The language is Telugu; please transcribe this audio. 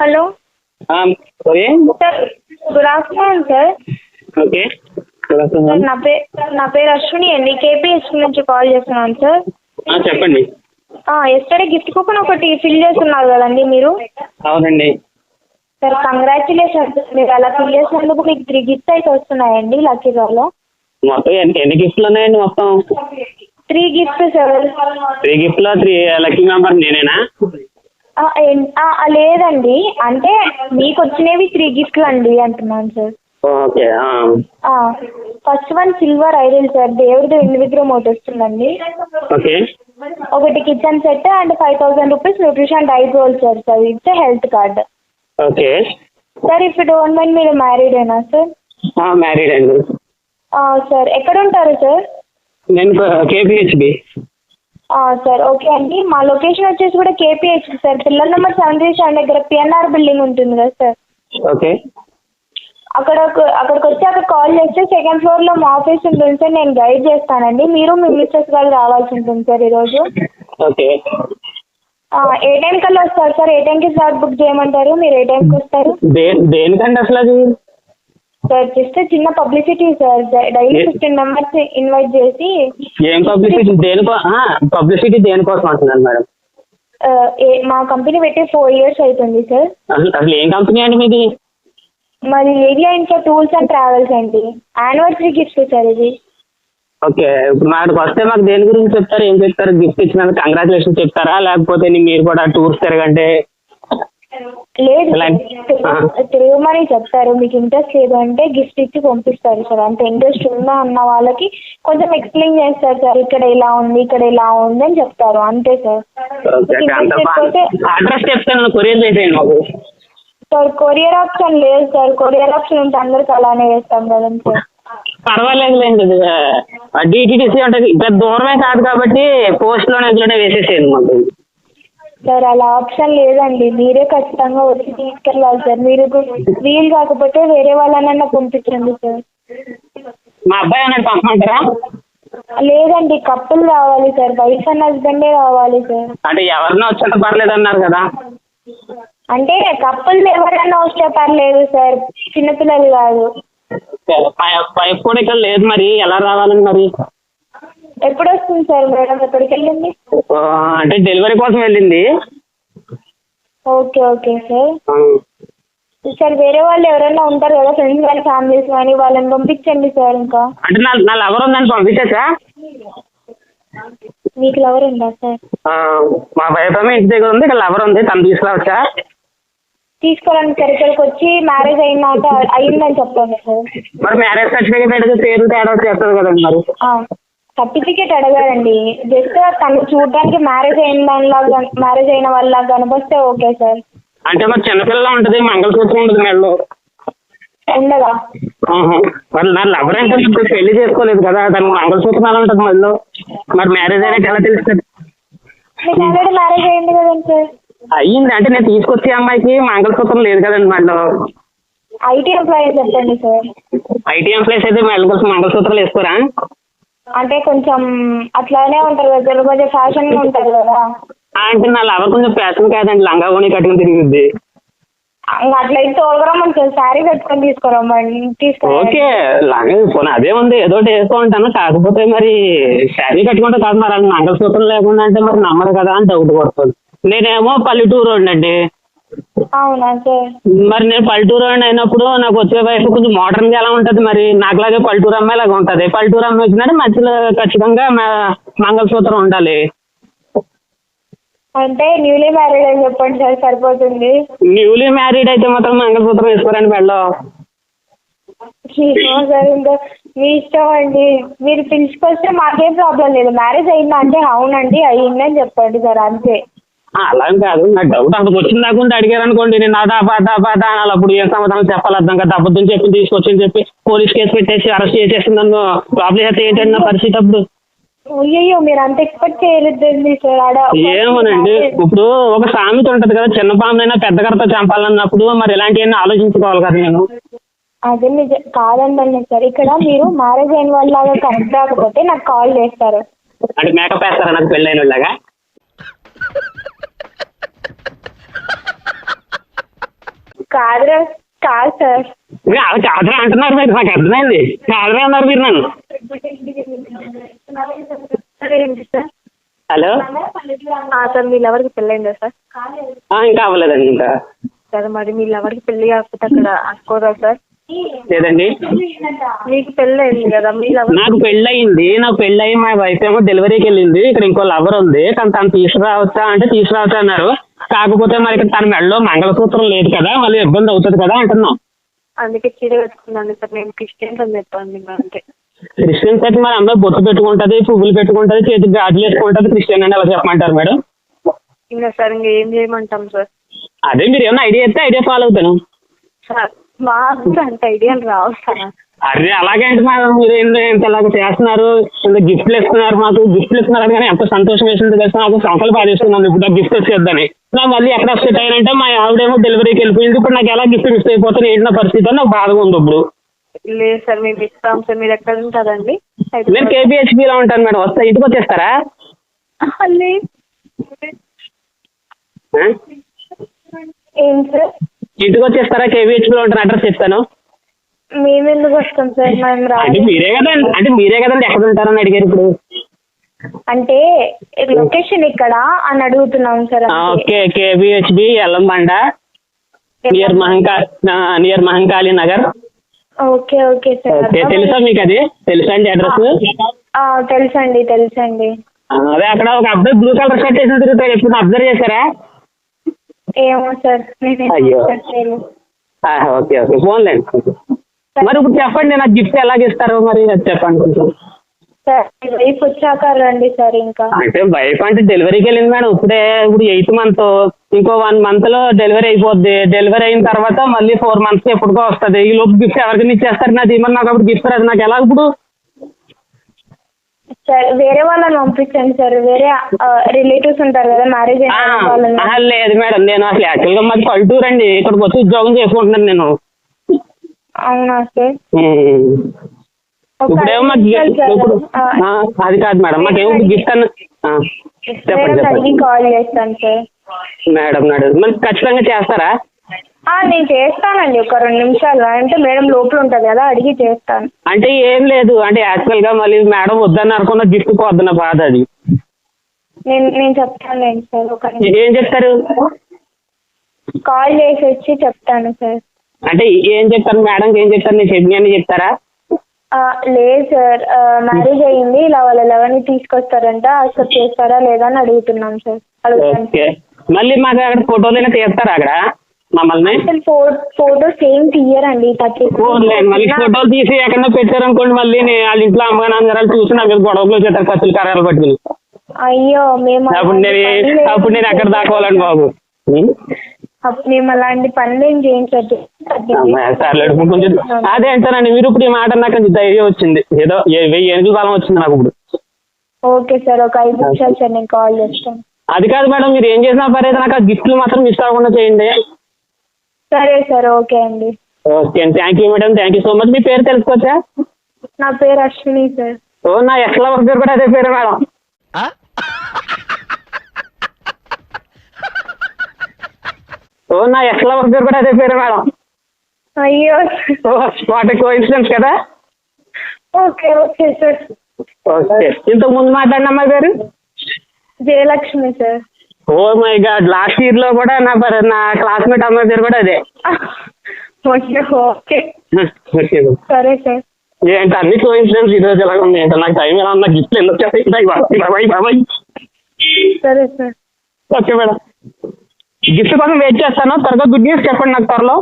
Hello. Sorry sir good afternoon sir. Okay. Sir నా పేరు నా పేరు అశ్విని అండి కేపీహెచ్ నుంచి కాల్ చేస్తున్నాను సార్. చెప్పండి. ఎస్టర్డే గిఫ్ట్ కూపన్ ఒకటి ఫిల్ చేస్తున్నారు కదండి మీరు? అవునండి. సార్ కంగ్రాచులేషన్స్ మీరు అలా ఫిల్ చేసినందుకు మీకు త్రీ గిఫ్ట్స్ అయితే వస్తున్నాయండి లక్కీ డ్రాలో. మొత్తం ఎన్ని గిఫ్ట్లు ఉన్నాయండి మొత్తం? Three gifts sir. త్రీ గిఫ్ట్లో త్రీ లక్కీ మెంబర్ నేనేనా? లేదండి. అంటే మీకు వచ్చినవి త్రీ గిఫ్ట్లు అండి అంటున్నాను sir. Okay first one silver idol sir. దేవుడిది వెండి విగ్రహం ఒకటి వస్తుందండి. ఓకే. ఒకటి kitchen set and five thousand rupees nutrition diet roll sir sir. It's health card. Okay. Sir if don't mind మీరు మ్యారీడేనా సార్? మ్యారీడ్ అండి. సార్. ఎక్కడ ఉంటారు సార్? నేను సార్ ఓకే అండి. మా లొకేషన్ వచ్చేసి కూడా KPH sir. Pillar number seven three seven దగ్గర పిఎన్ఆర్ బిల్డింగ్ ఉంటుంది కదా సార్. ఓకే. అక్కడ అక్కడికి వచ్చి అక్కడ కాల్ చేస్తే సెకండ్ ఫ్లోర్లో మా ఆఫీస్ ఉంటుంది సార్. నేను గైడ్ చేస్తానండి. మీరు మీ మిస్సెస్ గారు రావాల్సి ఉంటుంది సార్ ఈరోజు. ఓకే. ఏ టైం కల్లా వస్తారు సార్? ఏ టైంకి స్లాట్ బుక్ చేయమంటారు? మీరు ఏ టైంకి వస్తారు? దే దేనికండి అసలు అది? సార్ జస్ట్ చిన్న publicity sir daily fifteen members invite చేసి ఏం పబ్లిసిటీ దేనికో పబ్లిసిటీ దేనికోసం అంటున్నాను మేడం? మా కంపెనీ పెట్టి ఫోర్ ఇయర్స్ అవుతుంది సార్. అసలు ఏం కంపెనీ అండి మీది? మరి ఏరియా ఇంకా టూర్స్ అండ్ ట్రావెల్స్ అండి. యానివర్సరీ గిఫ్ట్స్ సార్ ఇది. ఓకే ఇప్పుడు అక్కడికి వస్తే మాకు దేని గురించి చెప్తారు? ఏం చెప్తారు? గిఫ్ట్ ఇచ్చినందుకు కంగ్రాచులేషన్ చెప్తారా? లేకపోతే మీరు కూడా టూర్స్ తిరగంటే లేదు. తిరగమని చెప్తారు మీకు ఇంట్రెస్ట్ లేదు అంటే గిఫ్ట్ ఇచ్చి పంపిస్తారు సార్. అంత ఇంట్రెస్ట్ ఉందా అన్న వాళ్ళకి కొంచెం ఎక్స్ప్లెయిన్ చేస్తారు సార్. ఇక్కడ ఇలా ఉంది ఇక్కడ ఇలా ఉంది అని చెప్తారు. అంతే సార్. అడ్రస్ చెప్తాను కొరియర్ చేసేయండి మాకు. సార్ కొరియర్ ఆప్షన్ లేదు సార్. కొరియర్ ఆప్షన్ ఉంటే అందరికి అలానే వేస్తాం కదండి సార్. పర్వాలేదులేండి. డిటిడిసి ఉంటుంది పెద్ద దూరమే కాదు కాబట్టి పోస్ట్లోనే అందులోనే వేసేసేయండి మాకు. సార్ అలా ఆప్షన్ లేదండి. మీరే ఖచ్చితంగా వచ్చి తీసుకెళ్ళాలి సార్. మీరు వీలు కాకపోతే వేరే వాళ్ళనన్నా పంపించండి సార్. మా అబ్బాయి పంపమంటారా? లేదండి కప్పులు రావాలి సార్. వైఫ్ అండ్ హస్బెండే రావాలి సార్. అంటే ఎవరినో వచ్చేంత పర్లేదు అన్నారు కదా? అంటే కప్పులు ఎవరైనా వస్తే పర్లేదు సార్. చిన్నపిల్లలు కాదు. పైప్ కూడా ఇక్కడ లేదు మరి. ఎలా రావాలండి మరి? ఎప్పుడు వస్తుంది సార్ మేడం ఎక్కడికి వెళ్ళింది అంటే డెలివరీ కోసం వెళ్ళింది. Okay okay sir. సార్ వేరే వాళ్ళు ఎవరైనా ఉంటారు కదా ఫ్రెండ్స్ కానీ ఫ్యామిలీస్ కానీ వాళ్ళని పంపించండి సార్ ఇంకా. అంటే నా నా లవర్ ఉందని పంపించేసా మీకు లవర్ ఉందా సార్? మా వైఫ్ ఏమో ఇంటి దగ్గర ఉంది ఇక్కడ లవర్ ఉంది తను తీసుకురావచ్చా? తీసుకోవడానికి సార్ ఇక్కడికి వచ్చి మ్యారేజ్ అయినాక అయ్యిందని చెప్పండి సార్. మరి మ్యారేజ్ సర్టిఫికేట్ పేరు తేడా చేస్తుంది కదండి మరి. సర్టిఫికేట్ అడగారండి జస్ట్ తను చూడడానికి మ్యారేజ్ అయిన దానిలాగా మ్యారేజ్ అయిన వాళ్ళ కనిపిస్తే ఓకే సార్. అంటే మరి చిన్నపిల్ల ఉంటుంది మంగళసూత్రం ఉంటుంది మెడలో ఉండదా. మరి నా లవర్ అంటే ఇప్పుడు పెళ్ళి చేసుకోలేదు కదా దానికి మంగళసూత్రం ఎలా ఉంటుంది మెడలో మరి మ్యారేజ్ అయినా ఎలా తెలుస్తుంది? మీకు ఆల్రెడీ మ్యారేజ్ అయింది కదండి సార్. అయ్యింది. అంటే నేను తీసుకొచ్చే అమ్మాయికి మంగళసూత్రం లేదు కదండి మెడలో ఐటీ ఎంప్లాయీ చెప్పండి సార్. ఐటీ ఎంప్లాయీస్ అయితే మెడల కోసం మంగళసూత్రాలు వేసుకోరా? అంటే కొంచెం అట్లానే ఉంటారు కదా కొంచెం ఫ్యాషన్ ఉంటారు కదా. అంటే నా లవర్ కొంచెం ఫ్యాషన్ కాదండి లంగా ఓని కట్టుకుని తిరిగిద్ది. అట్లయితే తోలుకురమ్మని సార్ శారీ కట్టుకొని తీసుకురమ్మని తీసుకురా. ఓకే లంగా పోనీ అదే ఉంది ఏదో ఒకటి వేసుకో ఉంటాను కాకపోతే మరి శారీ కట్టుకుంటే కాదు మరి అది మంగళసూత్రం లేకుండా అంటే మరి నమ్మరు కదా అని డౌట్ పడుతుంది నేనేమో పల్లెటూరు అండి అవునా సార్? మరి నేను పల్లెటూరు వాడిని అయినప్పుడు నాకు వచ్చే వయసు కొంచెం మోడర్న్గా ఎలా ఉంటది మరి? నాకులాగే పల్లెటూరు అమ్మాయి లాగా ఉంటది. పల్లెటూరు అమ్మాయి వచ్చిందంటే మధ్యలో ఖచ్చితంగా మంగళసూత్రం ఉండాలి. అంటే న్యూలీ మ్యారీడ్ అని చెప్పండి సార్ సరిపోతుంది. న్యూలీ మ్యారీడ్ అయితే మాత్రం మంగళసూత్రం వేసుకోరండి మెడలో సార్ ఇంకా మీ ఇష్టం అండి. మీరు పిలుచుకొస్తే మాకేం ప్రాబ్లం లేదు. మ్యారేజ్ అయిందా అంటే అవునండి అయ్యిందని చెప్పండి సార్ అంతే. అలా కాదు. నాకు డౌట్ అక్కడికి వచ్చిన దాకా ఉండి అడిగారు అనుకోండి. నేను అదా పాదా పాదా అనాలి. అప్పుడు ఏం సమాధానం చెప్పాలి? అర్థం కదా. అబద్ధం చెప్పి తీసుకొచ్చి చెప్పి పోలీస్ కేసు పెట్టేసి అరెస్ట్ చేసేసి నన్ను. ప్రాబ్లం అయితే ఏంటండి నా పరిస్థితి అప్పుడు? అయ్యయ్యో మీరు అంత ఎక్స్పెక్ట్ చేయలేదండి సార్. ఏమోనండి. ఇప్పుడు ఒక సామెత ఉంటది కదా చిన్న పామునైనా పెద్ద కడతో చంపాలన్నప్పుడు మరి ఇలాంటివన్నీ ఆలోచించుకోవాలి కదా నేను. అదే నిజం కాదండి సార్. ఇక్కడ మీరు మ్యారేజ్ అయిన వాళ్ళలాగా కరెక్ట్ రాకపోతే నాకు కాల్ చేస్తారు. అంటే మేకప్ వేస్తారా నాకు పెళ్ళైన వాళ్ళగా కాదురా కాదు సార్. మీరు అలా కాదురా అంటున్నారు మీరు నాకు అర్థమైంది. కాదురా అన్నారు మీరు నన్ను? హలో? ఆ, సార్ మీ లవర్కి పెళ్ళైందా సార్? ఆ, ఇంకా అవ్వలేదండి ఇంకా. సరే మరి మీ లవర్కి పెళ్ళి కాకపోతే అక్కడ అనుకోదా సార్? లేదండి. మీకు పెళ్ళి అయింది కదా మీ లవర్ నాకు పెళ్ళయింది నాకు పెళ్ళయి మా వైఫ్ ఏమో డెలివరీకి వెళ్ళింది ఇక్కడ ఇంకో లవర్ ఉంది కానీ తను తీసుకురావచ్చా అంటే తీసుకురావచ్చా అన్నారు. కాకపోతే మరి ఇక్కడ తన మెడలో మంగళసూత్రం లేదు కదా మళ్ళీ ఇబ్బంది అవుతుంది కదా అంటున్నాం. అందుకే చీర కట్టుకున్నాను సార్ నేను క్రిస్టియన్స్ అని అంతే క్రిస్టియన్స్ అయితే మరి అందరూ బొట్టు పెట్టుకుంటది పువ్వులు పెట్టుకుంటది చేతికి గాజులు వేసుకుంటది క్రిస్టియన్ అని ఎలా చెప్పమంటారు మేడం? ఇంకా సార్ ఇంకా ఏం చేయమంటాం సార్? అదే మీరు ఏమైనా ఐడియా ఇస్తే ఐడియా ఫాలో అవుతాను. సార్ మా అంత ఐడియాలు రావు సార్. అరే అలాగే అంటే మేడం మీరు ఏంటో ఇంత ఇలాగ చేస్తున్నారు ఇంత గిఫ్ట్లు ఇస్తున్నారు మాకు గిఫ్ట్లు ఇస్తున్నారు కానీ ఎంత సంతోషం వేసింది తెలుసా? నాకు సంవత్సరాలు బాధేస్తున్నాను ఇప్పుడు గిఫ్ట్ వచ్చేద్దని. నా మళ్ళీ ఎక్కడ సెట్ అయ్యానంటే మా ఆవిడేమో డెలివరీకి వెళ్ళిపోయింది ఇప్పుడు నాకు ఎలా గిఫ్ట్ మిస్ అయిపోతుంది ఏంటి నా పరిస్థితి అని నాకు బాధగా ఉంది ఇప్పుడు. లేదు సార్ మేము ఇస్తాం సార్ మీరు ఎక్కడ ఉంటారండి? నేను కేబిహెచ్బిలో ఉంటాను మేడం వస్తా ఇంటికి వచ్చేస్తారా? ఏం సార్? ఇంటికి వచ్చేస్తారా? కేబిహెచ్బిలో ఉంటాను అడ్రస్ చెప్తాను. మేము ఎందుకు వస్తాం సార్? మేము అంటే రాలేదు మీరే కదా అంటే మీరే కదండి ఎక్కడ ఉంటారని అడిగారు ఇప్పుడు. అంటే లొకేషన్ ఎక్కడ అని అడుగుతున్నాం సార్ ఆ, okay. KPHB Yellammabanda near మహంకా near Mahankali Nagar. Okay okay sir. Okay. తెలుసా మీకు అది? తెలుసా అండి అడ్రస్? ఆ, తెలుసండి తెలుసండి. అదే అక్కడ ఒక అబ్బాయి బ్లూ కలర్ షర్ట్ వేసిన తిరుగుతాడు. ఎప్పుడు అబ్జర్వ్ చేశారా? ఏమో సార్ అయ్యో. Okay okay. ఫోన్లేండి మరి ఇప్పుడు చెప్పండి నాకు గిఫ్ట్ ఎలాగ ఇస్తారు? మరి చెప్పండి కొంచెం. వైఫ్ వచ్చాక రండి సార్ ఇంకా. అంటే వైఫ్ అంటే డెలివరీకి వెళ్ళింది మేడం. ఇప్పుడే ఇప్పుడు ఎయిత్ మంత్. ఇంకో వన్ మంత్లో డెలివరీ అయిపోద్ది. డెలివరీ అయిన తర్వాత మళ్ళీ ఫోర్ మంత్స్ ఎప్పుడుకో వస్తుంది. ఈ లోపు గిఫ్ట్ ఎవరికైనా ఇచ్చేస్తారు. నాది మరి నాకు అప్పుడు గిఫ్ట్ రాదు. నాకు ఎలా ఇప్పుడు సార్ వేరే వాళ్ళని పంపించండి సార్. వేరే రిలేటివ్స్ ఉంటారు కదా మ్యారేజ్ లేదు మేడం నేను అసలు యాక్చువల్గా మాది పల్లెటూరు అండి. ఇక్కడికి వచ్చి ఉద్యోగం చేసుకుంటున్నాను నేను. అవునా సార్? ఇప్పుడేమో మాకు. ఇప్పుడు అది కాదు మేడం మాకేమో గిఫ్ట్ అన్న చెప్పండి. కాల్ చేస్తాను సార్. మేడం మేడం మరి ఖచ్చితంగా చేస్తారా? నేను చేస్తానండి ఒక రెండు నిమిషాలు. అంటే మేడం లోపల ఉంటుంది కదా అడిగి చేస్తాను. అంటే ఏం లేదు అంటే యాక్చువల్గా మళ్ళీ మేడం వద్దని అనుకున్న గిఫ్ట్ పోద్దన్న బాధ అది. నేను నేను చెప్తానులేండి సార్ ఒక నిమిషం. ఏం చెప్తారు? కాల్ చేసి వచ్చి చెప్తాను సార్. అంటే ఏం చెప్తారు? మేడం ఏం చెప్తారు? నేను చెప్పిన చెప్తారా? ఆ, లేదు సార్ మ్యారేజ్ అయ్యింది ఇలా వాళ్ళ లెవెన్ తీసుకొస్తారంట అక్సెప్ట్ చేస్తారా లేదా అని అడుగుతున్నాం సార్. అడుగుతాను. ఓకే. మళ్ళీ మాకు అక్కడ ఫోటోలైనా తీస్తారా అక్కడ? మమ్మల్ని? అసలు ఫోటో సేమ్ తీయరండి థర్టీ ఫోన్లేండి మళ్ళీ ఫోటోలు తీసి ఎక్కడ పెట్టారనుకోండి మళ్ళీ నేను వాళ్ళ ఇంట్లో అమ్మ నాన్నగారు చూసి నా మీద గొడవలు చేస్తారు కత్తులు కర్రలు పట్టుకుని. అయ్యో మేము అప్పుడు నేను అప్పుడు నేను ఎక్కడ దాకోవాలండి బాబు? మేము అలాంటి పనులు ఏం ఇప్పుడు కొంచెం అదే అంటానండి మీరు ఇప్పుడు ఈ మాట నాకు కొంచెం ధైర్యం వచ్చింది. ఏదో ఏ- వెయ్యి ఎనిమిది బలం వచ్చింది నాకు ఇప్పుడు. ఓకే సార్ ఒక ఐదు నిమిషాలు సార్ నేను కాల్ చేస్తాను. అది కాదు మేడం మీరు ఏం చేసినా పర్లేదు నాకు ఆ గిఫ్ట్లు మాత్రం మిస్ అవ్వకుండా చేయండి. సరే సార్ ఓకే అండి. Okay thank you madam thank you so much మీ పేరు తెలుసుకోవచ్చా? నా పేరు అశ్విని సార్. ఓ నా ఎక్స్ లవర్ పేరు కూడా అదే పేరు మేడం. ఓ నా ఎక్స్ లవర్ పేరు కూడా అదే పేరు మేడం. అయ్యో. ఓ వాట్ కో ఇన్సిడెంట్స్ కదా? Okay okay sir. ఓకే. ఇంతకు ముందు మాట్లాడిన అమ్మాయి పేరు? Jayalakshmi sir. Oh my god last ఇయర్లో కూడా నా నా క్లాస్మేట్ అమ్మాయి పేరు కూడా అదే. ఓకే. ఓకే. సరే సార్. ఏంటి అన్ని కో ఇన్సిడెంట్స్ ఎలా ఉంది ఏంటో నాకు టైం ఎలా ఉంది? గిఫ్ట్లు ఎందుకు వచ్చేస్తాయి బాబాయ్ బాబాయ్ సరే సార్. Okay madam. గిఫ్ట్ కోసం వెయిట్ చేస్తాను. త్వరగా గుడ్ న్యూస్ చెప్పండి నాకు త్వరలో.